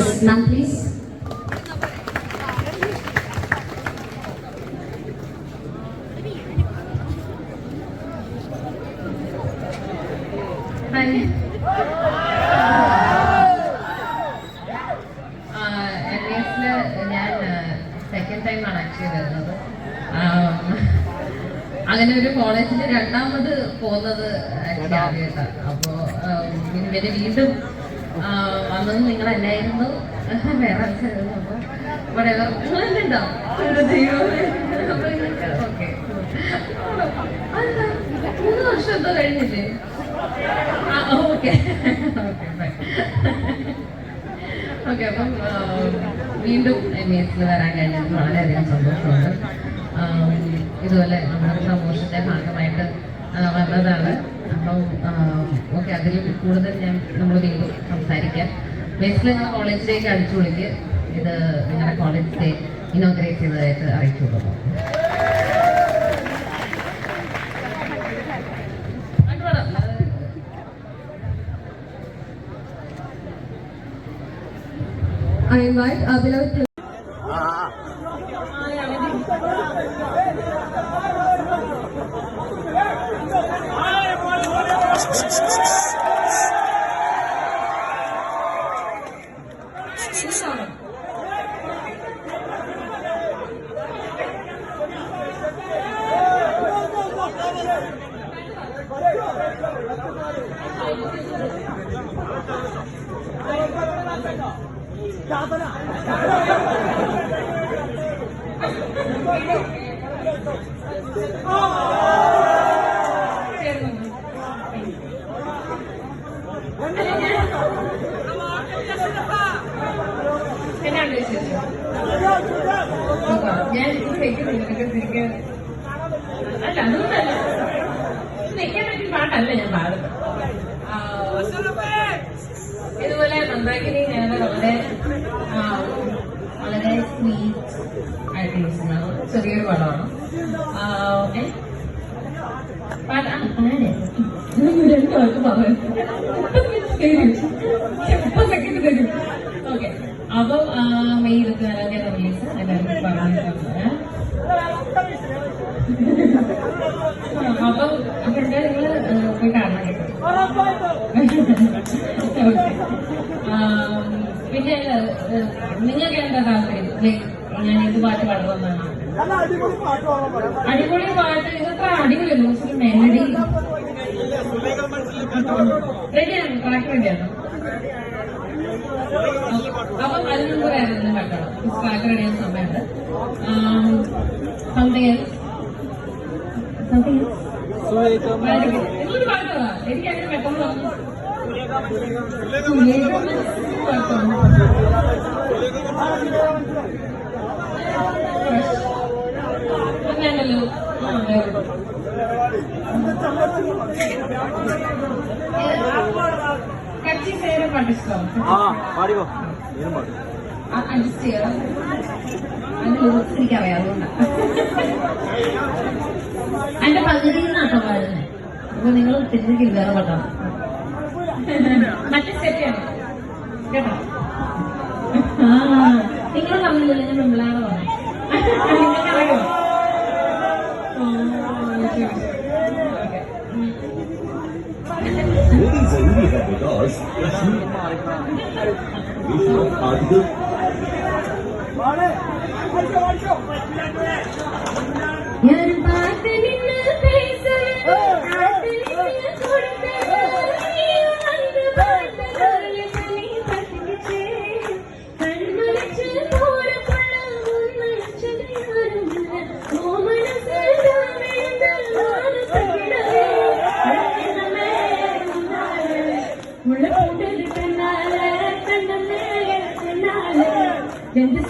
Ma'am, please. Hi. ആ, NVS ഞാൻ second time ആണ് ആക്ച്വലി വരുന്നത് ആം, അങ്ങനെ ഒരു കോളേജിൽ രണ്ടാമത് പോകുന്നത് അപ്പോ പിന്നെ വീണ്ടും വന്നത് വേറെ. നിങ്ങൾ തന്നെ ഉണ്ടാവും ഒരു ദൈവമേ. അപ്പോൾ ഇങ്ങനെ, okay. അല്ല, മൂന്ന് വർഷം എന്തോ കഴിഞ്ഞില്ലേ? ഓക്കെ. ഓക്കെ ഓക്കെ അപ്പം വീണ്ടും എം എസിൽ വരാൻ കഴിഞ്ഞത് വളരെയധികം സന്തോഷമുണ്ട്. ഇതുപോലെ നമ്മുടെ പ്രമോഷന്റെ ഭാഗമായിട്ട് വന്നതാണ്. അപ്പം ഓക്കെ അതിൽ കൂടുതൽ ഞാൻ നമ്മൾ വീണ്ടും സംസാരിക്കാം. ബേസിൽ ഞങ്ങൾ കോളേജിലേക്ക് അടിച്ചു വിളിക്ക് ഇത് നിങ്ങളുടെ കോളേജ് ഡേ ഇനോഗ്രേറ്റ് ചെയ്തതായിട്ട് അറിയിച്ചു കൊടുക്കും I invite our beloved ഞാൻ ശരിക്കും അല്ല അതുകൊണ്ടല്ല മന്ദാകിനി ഞാൻ വളരെ വളരെ സ്വീറ്റ് ആയിട്ട് ചെറിയൊരു ഏ? പാട്ട് ആ, ആരെ? രണ്ടു വാക്ക് പറയാം. എപ്പോ സെക്കൻഡ് തരും ഓക്കെ അപ്പം മെയ് ഇരുപത്തിനാലാം തീയതി റിലീസ് എല്ലാവർക്കും പറഞ്ഞിട്ടുണ്ട് അപ്പം അപ്പൊ എന്താ നിങ്ങൾ ഏ, പോയി കാണാൻ കേട്ടോ Okay. ആം, പിന്നെ നിങ്ങൾക്ക് എന്താ താല്പര്യം? ഞാൻ ഇത് പാട്ട് പാടുന്നതാണ് അടിപൊളി പാട്ട് ഇതൊക്കെ അടിപൊളിയല്ലോ കുറച്ച് മെലഡി. റെഡിയാണ്? പാട്ട് റെഡിയാണ്? അപ്പം അതിന് മുമ്പ് വേറെ ഒന്നും പാട്ടാണ് പാട്ട് റെഡിയാൻ സമയമുണ്ട് സംതിങ് സംതിങ് നിങ്ങളൊരു പാട്ട് എനിക്ക് അങ്ങനെ പെട്ടെന്ന് പാടിക്കോ നീനും പാടി അഡ്ജസ്റ്റ് ചെയ്യണം അതിന്റെ ലിറിക്സ് എനിക്കറിയാം അതുകൊണ്ടാണ് അതിന്റെ പകുതിയിൽ നിന്നാട്ടോ പാടുന്നത് അപ്പൊ നിങ്ങൾ തിരിഞ്ഞെങ്കിൽ വേറെ പാട്ടാണ് മറ്റേ സ്റ്റെപ്പാണ് കേട്ടോ? ആ നിങ്ങൾ പറഞ്ഞില്ലല്ലോ ഞാൻ പെമ്പിളാറോ. Ladies and we have with us Rashmi Vishnu when this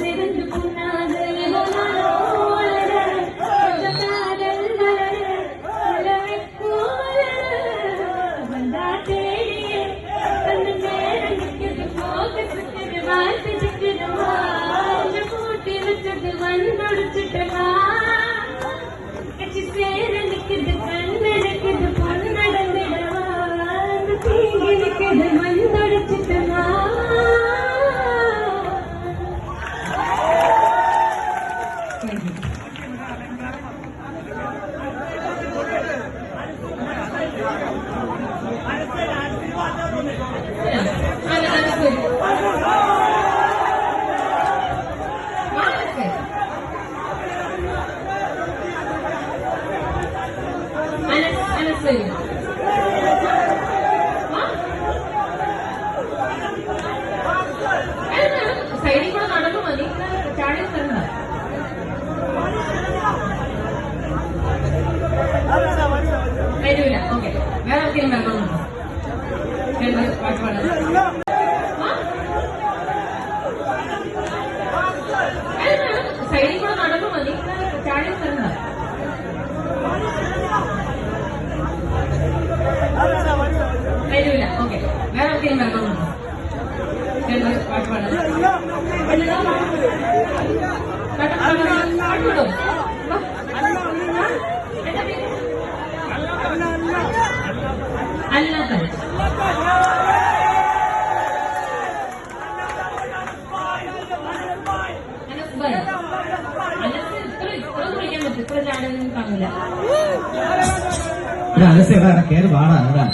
அரசியல்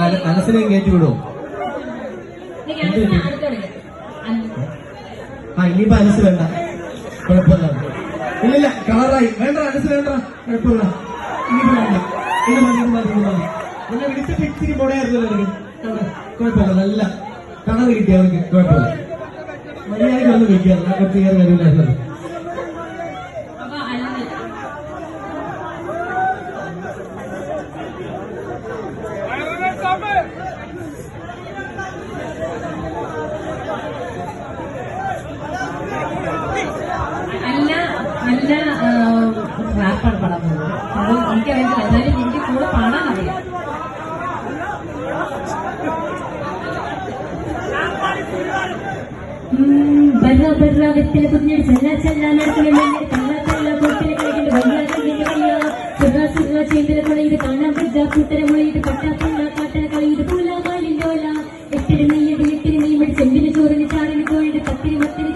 അനസിനെ കയറ്റി ആ ഇനിയിപ്പോ അനസ് വേണ്ട. കുഴപ്പമില്ല. ഇല്ലില്ല കളറായി വേണ്ട അനസ് വേണ്ട. കുഴപ്പമില്ല. ഇനിയിപ്പോ വേണ്ട. ഇത് മതി ഇത് മതി ഇത് മതി. എന്നെ വിളിച്ചിട്ട് ഇച്ചിരി മുടയായിരുന്നല്ലോ എനിക്ക് കണ്ടോ? കുഴപ്പമില്ല നല്ല കളർ കിട്ടിയ അവർക്ക്. കുഴപ്പമില്ല. മര്യാദയ്ക്ക് വന്ന് വിളിക്കുക കുറച്ച് കയറി അപ്പൊ അല്ല അല്ല നല്ല റാപ്പാണ് പാടാൻ പോകുന്നത് അത് എനിക്കറിയത്തില്ല എന്നാലും എനിക്ക് കൂടെ പാടാൻ അറിയാം. ബല്ല ബല്ല വെത്തില കുഞ്ഞിട്ട് ചെല്ല ചെല്ല മെല്ലെ തള്ള തള്ള കൊട്ടിലെ കളിക്കുന്ന കല്ലിന്റെ വയ്യ സുറ സുറ ചേന്തല കൊളയത് കാണാൻ പറ്റ കൂട്ടര മുളയിട്ട് കാലിന്റെ ഓല. എട്ടിന് നെയ്യടി എട്ടിന് നെയ്മടി ചെമ്പിന് ചോറിന് ചാറിന് കോഴിയുടെ പത്തിരി മത്തിരി